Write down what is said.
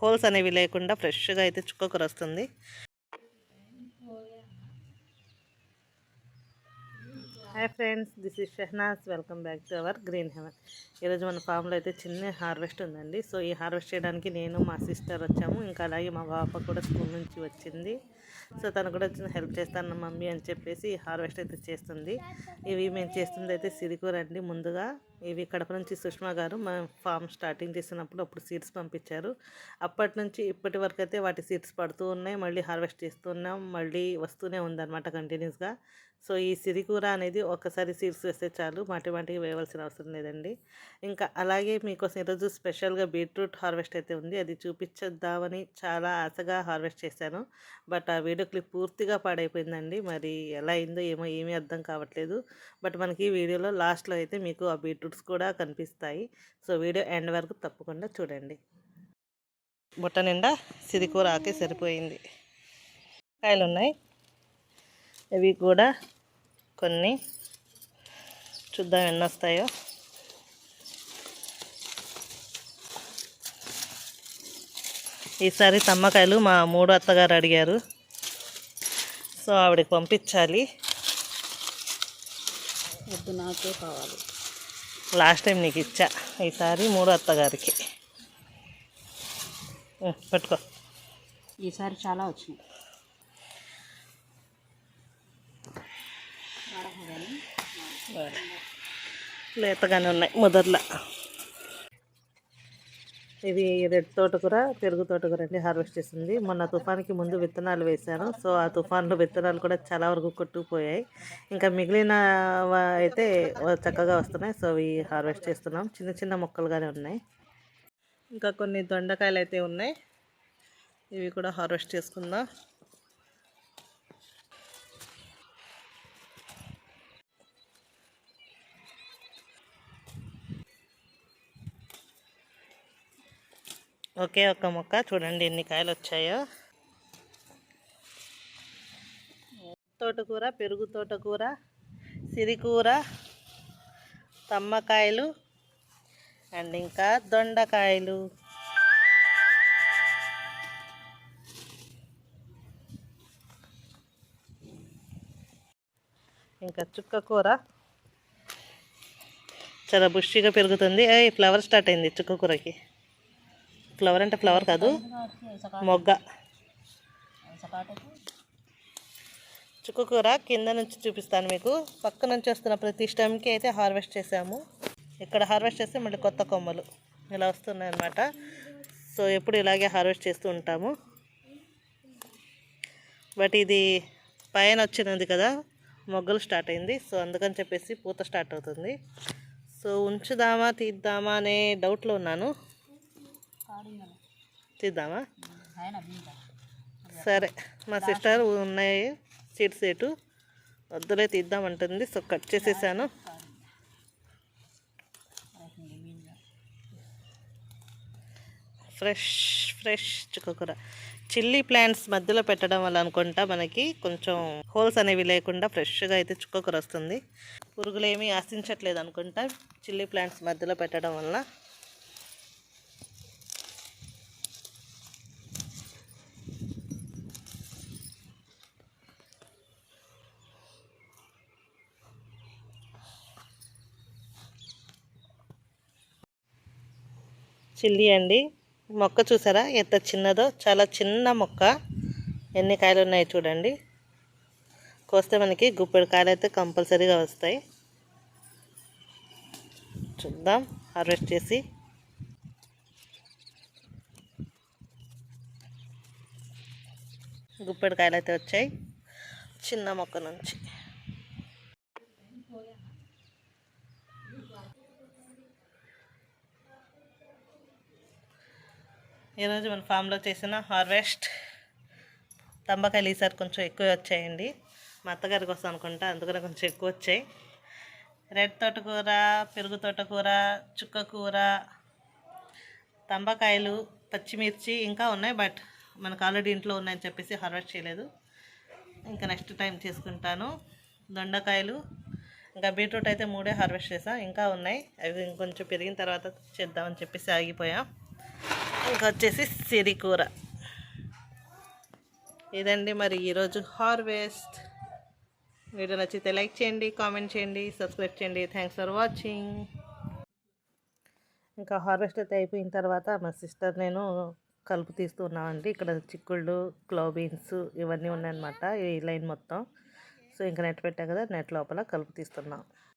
Holes అనేవి లేకుండా ఫ్రెష్గా అయితే చుక్కకూర వస్తుంది hi friends this is Shehnaz welcome back to our green heaven. ఈరోజు మన ఫామ్లో అయితే చిన్న హార్వెస్ట్ ఉందండి. సో ఈ హార్వెస్ట్ చేయడానికి నేను మా సిస్టర్ వచ్చాము. ఇంకా అలాగే మా పాప కూడా స్కూల్ నుంచి వచ్చింది. సో తను కూడా వచ్చి హెల్ప్ చేస్తాను మమ్మీ అని చెప్పేసి ఈ హార్వెస్ట్ అయితే చేస్తుంది. ఇవి మేము చేస్తుంది అయితే సిరికూర అండి ముందుగా. ఇవి కడప నుంచి సుష్మా గారు మా ఫామ్ స్టార్టింగ్ చేసినప్పుడు అప్పుడు సీడ్స్ పంపించారు. అప్పటి నుంచి ఇప్పటి వరకు అయితే వాటి సీడ్స్ పడుతూ ఉన్నాయి. మళ్ళీ హార్వెస్ట్ చేస్తున్నాం మళ్ళీ వస్తూనే ఉందన్నమాట కంటిన్యూస్గా. సో ఈ సిరికూర అనేది ఒకసారి సీడ్స్ వేస్తే చాలు. మాటి మాటికి వేయవలసిన అవసరం లేదండి. ఇంకా అలాగే మీకోసం ఈరోజు స్పెషల్గా బీట్రూట్ హార్వెస్ట్ అయితే ఉంది. అది చూపించేద్దామని చాలా ఆశగా హార్వెస్ట్ చేశాను. బట్ ఆ వీడియో క్లిప్ పూర్తిగా పాడైపోయిందండి. మరి ఎలా అయిందో ఏమో ఏమీ అర్థం కావట్లేదు. బట్ మనకి ఈ వీడియోలో లాస్ట్లో అయితే మీకు ఆ బీట్రూట్స్ కూడా కనిపిస్తాయి. సో వీడియో ఎండ్ వరకు తప్పకుండా చూడండి. బుట్ట నిండా సిరికూర ఆకే సరిపోయింది. కాయలు ఉన్నాయి ఇవి కూడా కొన్ని చూద్దాం ఎన్ని వస్తాయో ఈసారి తమ్మకాయలు మా మూడు అత్తగారు అడిగారు. సో ఆవిడకి పంపించాలి. వద్దు నాకే కావాలి. లాస్ట్ టైం నీకు ఇచ్చా ఈసారి మూడు అత్తగారికి. పట్టుకో. ఈసారి చాలా వచ్చినాయి. లేతగానే ఉన్నాయి మొదట్లో ఇది రెడ్ తోటకూర పెరుగు తోటకూర అండి హార్వెస్ట్ చేసింది. మొన్న తుఫాన్కి ముందు విత్తనాలు వేశాను. సో ఆ తుఫాన్లో విత్తనాలు కూడా చాలా వరకు కొట్టుకుపోయాయి. ఇంకా మిగిలిన అయితే చక్కగా వస్తున్నాయి. సో ఇవి హార్వెస్ట్ చేస్తున్నాం. చిన్న చిన్న మొక్కలుగానే ఉన్నాయి. ఇంకా కొన్ని దొండకాయలు అయితే ఉన్నాయి. ఇవి కూడా హార్వెస్ట్ చేసుకుందాం. ఒకే ఒక్క మొక్క. చూడండి ఎన్ని కాయలు వచ్చాయో తోటకూర పెరుగు తోటకూర సిరికూర తమ్మకాయలు అండ్ ఇంకా దొండకాయలు. ఇంకా చుక్క కూర. చాలా బుష్టిగా పెరుగుతుంది. ఏ ఫ్లవర్ స్టార్ట్ అయింది చుక్క కూరకి. ఫ్లవర్ అంటే ఫ్లవర్ కాదు. మొగ్గ. చుక్కకూర కింద నుంచి చూపిస్తాను మీకు. పక్క నుంచి వస్తున్న ప్రతి స్టెమ్కి అయితే హార్వెస్ట్ చేసాము. ఇక్కడ హార్వెస్ట్ చేస్తే మళ్ళీ కొత్త కొమ్మలు ఇలా వస్తున్నాయి అన్నమాట. సో ఎప్పుడు ఇలాగే హార్వెస్ట్ చేస్తూ ఉంటాము. బట్ ఇది పైన వచ్చినది కదా మొగ్గలు స్టార్ట్ అయింది. సో అందుకని చెప్పేసి పూత స్టార్ట్ అవుతుంది. సో ఉంచుదామా తీద్దామా అనే డౌట్లో ఉన్నాను. తీద్దామా సరే మా సిస్టర్ ఉన్నాయి సీట్స్ ఎటు వద్దులే తీద్దామంటుంది సో కట్ చేసేసాను. ఫ్రెష్ ఫ్రెష్ చుక్కకూర. చిల్లీ ప్లాంట్స్ మధ్యలో పెట్టడం వల్ల అనుకుంటా మనకి కొంచెం హోల్స్ అనేవి లేకుండా ఫ్రెష్గా అయితే చుక్కకూర వస్తుంది. పురుగులు ఏమీ ఆశించట్లేదు అనుకుంటా. చిల్లీ ప్లాంట్స్ మధ్యలో పెట్టడం వల్ల చిల్లీ అండి. మొక్క చూసారా? ఎంత చిన్నదో చాలా చిన్న మొక్క. ఎన్ని కాయలు ఉన్నాయి చూడండి. కోస్తే మనకి గుప్పెడు కాయలు అయితే కంపల్సరీగా వస్తాయి. చూద్దాం. హార్వెస్ట్ చేసి. గుప్పెడు కాయలు అయితే వచ్చాయి. చిన్న మొక్క నుంచి. ఈరోజు మన ఫామ్లో చేసిన హార్వెస్ట్ తంబకాయలు ఈసారి కొంచెం ఎక్కువ వచ్చాయండి. మా అత్తగారి కోసం అనుకుంటా అందుకనే కొంచెం ఎక్కువ వచ్చాయి. రెడ్ తోటకూర పెరుగు తోటకూర చుక్క కూర తంబకాయలు పచ్చిమిర్చి ఇంకా ఉన్నాయి బట్ మనకు ఆల్రెడీ ఇంట్లో ఉన్నాయని చెప్పేసి హార్వెస్ట్ చేయలేదు. ఇంకా నెక్స్ట్ టైం చేసుకుంటాను. దొండకాయలు ఇంకా బీట్రూట్ అయితే మూడే హార్వెస్ట్ చేసాం ఇంకా ఉన్నాయి. అవి ఇంకొంచెం పెరిగిన తర్వాత చేద్దామని చెప్పేసి ఆగిపోయాం. ఇంకా వచ్చేసి సిరి కూర. ఇదండి మరి ఈరోజు హార్వెస్ట్. వీడియో నచ్చితే లైక్ చేయండి కామెంట్ చేయండి సబ్స్క్రైబ్ చేయండి. థ్యాంక్స్ ఫర్ వాచింగ్ ఇంకా హార్వెస్ట్ అయితే అయిపోయిన తర్వాత మా సిస్టర్ నేను కలుపు తీస్తున్నామండి. ఇక్కడ చిక్కుళ్ళు క్లోబీన్స్ ఇవన్నీ ఉన్నాయన్నమాట ఈ లైన్ మొత్తం. సో ఇంకా నెట్ పెట్టా కదా నెట్ లోపల కలుపు తీస్తున్నాం.